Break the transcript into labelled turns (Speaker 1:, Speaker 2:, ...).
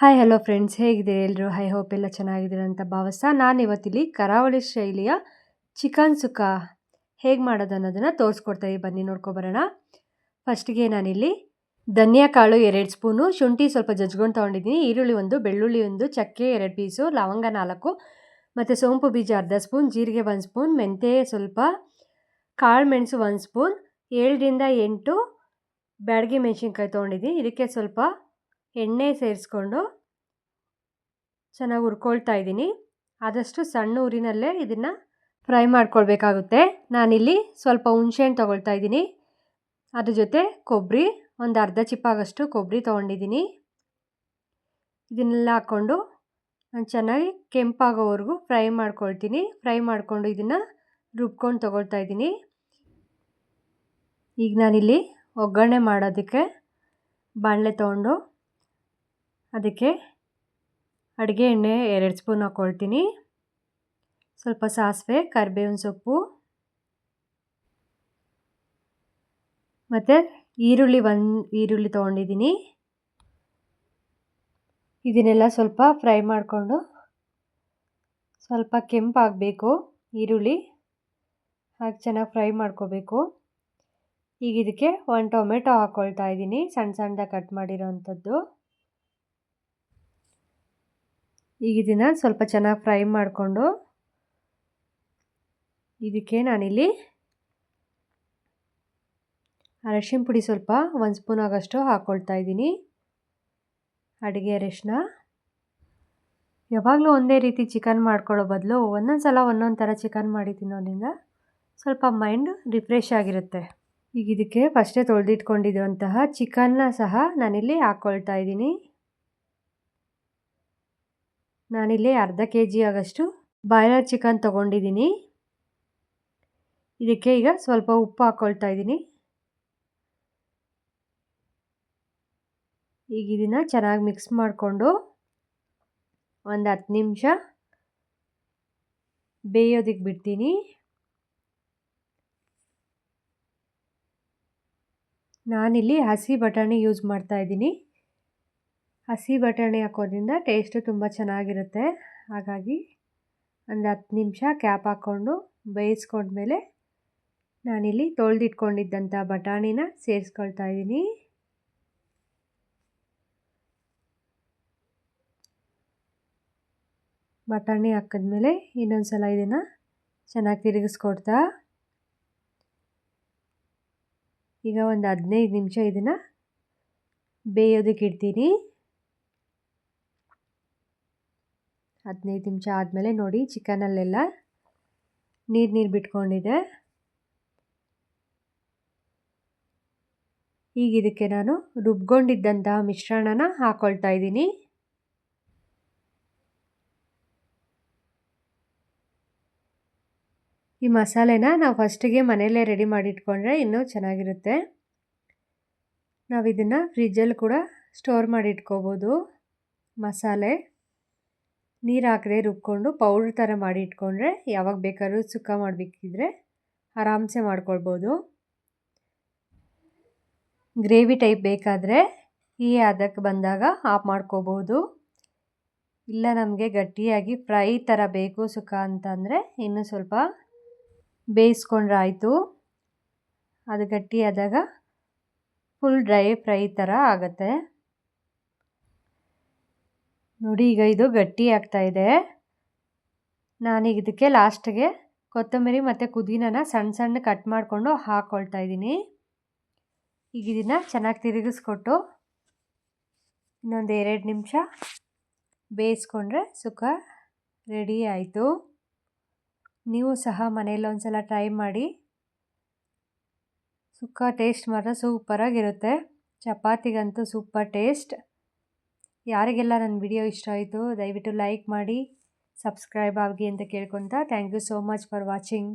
Speaker 1: Hi hello friends ಹೇಗಿದ್ದೀರಿ ಎಲ್ಲರೂ high hope ಎಲ್ಲ ಚೆನ್ನಾಗಿದ್ದೀರ ಅಂತ ಭಾವಿಸ್ತಾ ನಾನು ಇವತ್ತಿಲ್ಲಿ ಕರಾವಳಿ ಶೈಲಿಯ ಚಿಕನ್ ಸುಕ್ಕ ಹೇಗೆ ಮಾಡೋದು ಅನ್ನೋದನ್ನು ತೋರಿಸ್ಕೊಡ್ತಾ ಇದ್ದೀನಿ. ಬನ್ನಿ ನೋಡ್ಕೊಬರೋಣ ಫಸ್ಟಿಗೆ ನಾನಿಲ್ಲಿ ಧನಿಯಾ ಕಾಳು ಎರಡು ಸ್ಪೂನು, ಶುಂಠಿ ಸ್ವಲ್ಪ ಜಜ್ಗೊಂಡು ತೊಗೊಂಡಿದ್ದೀನಿ. ಈರುಳ್ಳಿ ಒಂದು, ಬೆಳ್ಳುಳ್ಳಿ ಒಂದು, ಚಕ್ಕೆ ಎರಡು ಪೀಸು, ಲವಂಗ ನಾಲ್ಕು ಮತ್ತು ಸೋಂಪು ಬೀಜ ಅರ್ಧ ಸ್ಪೂನ್, ಜೀರಿಗೆ ಒಂದು ಸ್ಪೂನ್ ಮೆಂತೆ ಸ್ವಲ್ಪ, ಕಾಳು ಮೆಣಸು ಒಂದು ಸ್ಪೂನ್, ಏಳರಿಂದ ಎಂಟು ಬ್ಯಾಡಗಿ ಮೆಣಸಿನ್ಕಾಯಿ ತೊಗೊಂಡಿದ್ದೀನಿ. ಇದಕ್ಕೆ ಸ್ವಲ್ಪ ಎಣ್ಣೆ ಸೇರಿಸ್ಕೊಂಡು ಚೆನ್ನಾಗಿ ಹುರ್ಕೊಳ್ತಾ ಇದ್ದೀನಿ. ಆದಷ್ಟು ಸಣ್ಣ ಊರಿನಲ್ಲೇ ಇದನ್ನು ಫ್ರೈ ಮಾಡ್ಕೊಳ್ಬೇಕಾಗುತ್ತೆ. ನಾನಿಲ್ಲಿ ಸ್ವಲ್ಪ ಹುಣಸೆಹಣ್ಣು ತೊಗೊಳ್ತಾ ಇದ್ದೀನಿ. ಅದ್ರ ಜೊತೆ ಕೊಬ್ಬರಿ ಒಂದು ಅರ್ಧ ಚಿಪ್ಪಾಗಷ್ಟು ಕೊಬ್ಬರಿ ತೊಗೊಂಡಿದ್ದೀನಿ. ಇದನ್ನೆಲ್ಲ ಹಾಕ್ಕೊಂಡು ನಾನು ಚೆನ್ನಾಗಿ ಕೆಂಪಾಗೋವರೆಗೂ ಫ್ರೈ ಮಾಡ್ಕೊಳ್ತೀನಿ. ಫ್ರೈ ಮಾಡಿಕೊಂಡು ಇದನ್ನು ರುಬ್ಕೊಂಡು ತೊಗೊಳ್ತಾ ಇದ್ದೀನಿ. ಈಗ ನಾನಿಲ್ಲಿ ಒಗ್ಗರಣೆ ಮಾಡೋದಕ್ಕೆ ಬಾಣಲೆ ತೊಗೊಂಡು ಅದಕ್ಕೆ ಅಡುಗೆ ಎಣ್ಣೆ ಎರಡು ಸ್ಪೂನ್ ಹಾಕ್ಕೊಳ್ತೀನಿ. ಸ್ವಲ್ಪ ಸಾಸಿವೆ, ಕರಿಬೇವಿನ ಸೊಪ್ಪು ಮತ್ತು ಈರುಳ್ಳಿ ಒಂದು, ಈರುಳ್ಳಿ ತೊಗೊಂಡಿದ್ದೀನಿ. ಇದನ್ನೆಲ್ಲ ಸ್ವಲ್ಪ ಫ್ರೈ ಮಾಡಿಕೊಂಡು ಸ್ವಲ್ಪ ಕೆಂಪಾಗಬೇಕು ಈರುಳ್ಳಿ. ಹಾಗೆ ಚೆನ್ನಾಗಿ ಫ್ರೈ ಮಾಡ್ಕೋಬೇಕು. ಈಗ ಇದಕ್ಕೆ ಒಂದು ಟೊಮೆಟೊ ಹಾಕ್ಕೊಳ್ತಾ ಇದ್ದೀನಿ, ಸಣ್ಣ ಸಣ್ಣದಾಗಿ ಕಟ್ ಮಾಡಿರೋ ಅಂಥದ್ದು ಈಗ ಇದನ್ನು ಸ್ವಲ್ಪ ಚೆನ್ನಾಗಿ ಫ್ರೈ ಮಾಡಿಕೊಂಡು ಇದಕ್ಕೆ ನಾನಿಲ್ಲಿ ಅರಶಿನ ಪುಡಿ ಸ್ವಲ್ಪ ಒಂದು ಸ್ಪೂನ್ ಆಗೋಷ್ಟು ಹಾಕ್ಕೊಳ್ತಾ ಇದ್ದೀನಿ. ಅಡುಗೆ ಅರಶಿನ. ಯಾವಾಗಲೂ ಒಂದೇ ರೀತಿ ಚಿಕನ್ ಮಾಡ್ಕೊಳ್ಳೋ ಬದಲು ಒಂದೊಂದು ಸಲ ಒಂದೊಂದು ಥರ ಚಿಕನ್ ಮಾಡಿ ತಿನ್ನೋದ್ರಿಂದ ಸ್ವಲ್ಪ ಮೈಂಡ್ ರಿಫ್ರೆಶ್ ಆಗಿರುತ್ತೆ. ಈಗ ಇದಕ್ಕೆ ಫಸ್ಟೇ ತೊಳೆದಿಟ್ಕೊಂಡಿರುವಂತಹ ಚಿಕನ್ನ ಸಹ ನಾನಿಲ್ಲಿ ಹಾಕ್ಕೊಳ್ತಾ ಇದ್ದೀನಿ. ನಾನಿಲ್ಲಿ ಅರ್ಧ ಕೆ ಜಿ ಆಗಷ್ಟು ಬಾಯ್ಲರ್ ಚಿಕನ್ ತೊಗೊಂಡಿದ್ದೀನಿ. ಇದಕ್ಕೆ ಈಗ ಸ್ವಲ್ಪ ಉಪ್ಪು ಹಾಕ್ಕೊಳ್ತಾ ಇದ್ದೀನಿ. ಈಗ ಇದನ್ನು ಚೆನ್ನಾಗಿ ಮಿಕ್ಸ್ ಮಾಡಿಕೊಂಡು ಒಂದು ಹತ್ತು ನಿಮಿಷ ಬೇಯೋದಕ್ಕೆ ಬಿಡ್ತೀನಿ. ನಾನಿಲ್ಲಿ ಹಸಿ ಬಟಾಣಿ ಯೂಸ್ ಮಾಡ್ತಾ ಇದ್ದೀನಿ. ಹಸಿ ಬಟಾಣಿ ಹಾಕೋದ್ರಿಂದ ಟೇಸ್ಟು ತುಂಬ ಚೆನ್ನಾಗಿರುತ್ತೆ. ಹಾಗಾಗಿ ಒಂದು ಹತ್ತು ನಿಮಿಷ ಕ್ಯಾಪ್ ಹಾಕ್ಕೊಂಡು ಬೇಯಿಸ್ಕೊಂಡ್ಮೇಲೆ ನಾನಿಲ್ಲಿ ತೊಳೆದಿಟ್ಕೊಂಡಿದ್ದಂಥ ಬಟಾಣಿನ ಸೇರಿಸ್ಕೊಳ್ತಾ ಇದ್ದೀನಿ. ಬಟಾಣಿ ಹಾಕಿದ್ಮೇಲೆ ಇನ್ನೊಂದು ಸಲ ಇದನ್ನು ಚೆನ್ನಾಗಿ ತಿರುಗಿಸ್ಕೊಡ್ತಾ. ಈಗ ಒಂದು ಹದಿನೈದು ನಿಮಿಷ ಇದನ್ನು ಬೇಯೋದಕ್ಕೆ ಇಡ್ತೀನಿ. ಹದಿನೈದು ನಿಮಿಷ ಆದಮೇಲೆ ನೋಡಿ, ಚಿಕನಲ್ಲೆಲ್ಲ ನೀರು ನೀರು ಬಿಟ್ಕೊಂಡಿದೆ. ಈಗ ಇದಕ್ಕೆ ನಾನು ರುಬ್ಕೊಂಡಿದ್ದಂತಹ ಮಿಶ್ರಣನ ಹಾಕ್ಕೊಳ್ತಾ ಇದ್ದೀನಿ. ಈ ಮಸಾಲೆನ ನಾವು ಫಸ್ಟಿಗೆ ಮನೆಯಲ್ಲೇ ರೆಡಿ ಮಾಡಿಟ್ಕೊಂಡ್ರೆ ಇನ್ನೂ ಚೆನ್ನಾಗಿರುತ್ತೆ. ನಾವು ಇದನ್ನು ಫ್ರಿಜ್ಜಲ್ಲಿ ಕೂಡ ಸ್ಟೋರ್ ಮಾಡಿಟ್ಕೋಬೋದು ಮಸಾಲೆ. ನೀರು ಹಾಕದೆ ರುಬ್ಕೊಂಡು ಪೌಡ್ರ್ ಥರ ಮಾಡಿ ಇಟ್ಕೊಂಡ್ರೆ ಯಾವಾಗ ಬೇಕಾದ್ರೂ ಸುಕ್ಕ ಮಾಡಬೇಕಿದ್ರೆ ಆರಾಮ್ಸೆ ಮಾಡ್ಕೊಳ್ಬೋದು. ಗ್ರೇವಿ ಟೈಪ್ ಬೇಕಾದರೆ ಈ ಅದಕ್ಕೆ ಬಂದಾಗ ಆಫ್ ಮಾಡ್ಕೋಬೋದು. ಇಲ್ಲ ನಮಗೆ ಗಟ್ಟಿಯಾಗಿ ಫ್ರೈ ಥರ ಬೇಕು ಸುಖ ಅಂತಂದರೆ ಇನ್ನೂ ಸ್ವಲ್ಪ ಬೇಯಿಸ್ಕೊಂಡ್ರೆ ಆಯಿತು. ಅದು ಗಟ್ಟಿಯಾದಾಗ ಫುಲ್ ಡ್ರೈ ಫ್ರೈ ಥರ ಆಗುತ್ತೆ. ನೋಡಿ, ಈಗ ಇದು ಗಟ್ಟಿ ಆಗ್ತಾ ಇದೆ. ನಾನೀಗ ಇದಕ್ಕೆ ಲಾಸ್ಟ್ಗೆ ಕೊತ್ತಂಬರಿ ಮತ್ತು ಪುದೀನನ ಸಣ್ಣ ಸಣ್ಣ ಕಟ್ ಮಾಡಿಕೊಂಡು ಹಾಕ್ಕೊಳ್ತಾ ಇದ್ದೀನಿ. ಈಗ ಇದನ್ನು ಚೆನ್ನಾಗಿ ತಿರುಗಿಸ್ಕೊಟ್ಟು ಇನ್ನೊಂದು ಎರಡು ನಿಮಿಷ ಬೇಯಿಸ್ಕೊಂಡ್ರೆ ಸುಖ ರೆಡಿ ಆಯಿತು. ನೀವು ಸಹ ಮನೆಯಲ್ಲಿ ಒಂದು ಸಲ ಟ್ರೈ ಮಾಡಿ. ಸುಕ್ಕ ಟೇಸ್ಟ್ ಮಾತ್ರ ಸೂಪರಾಗಿರುತ್ತೆ. ಚಪಾತಿಗಂತೂ ಸೂಪರ್ ಟೇಸ್ಟ್. ಯಾರಿಗೆಲ್ಲ ನನ್ನ ವಿಡಿಯೋ ಇಷ್ಟ ಆಯಿತು, ದಯವಿಟ್ಟು ಲೈಕ್ ಮಾಡಿ, ಸಬ್ಸ್ಕ್ರೈಬ್ ಆಗಿ ಅಂತ ಕೇಳ್ಕೊತಾ. Thank you so much for watching.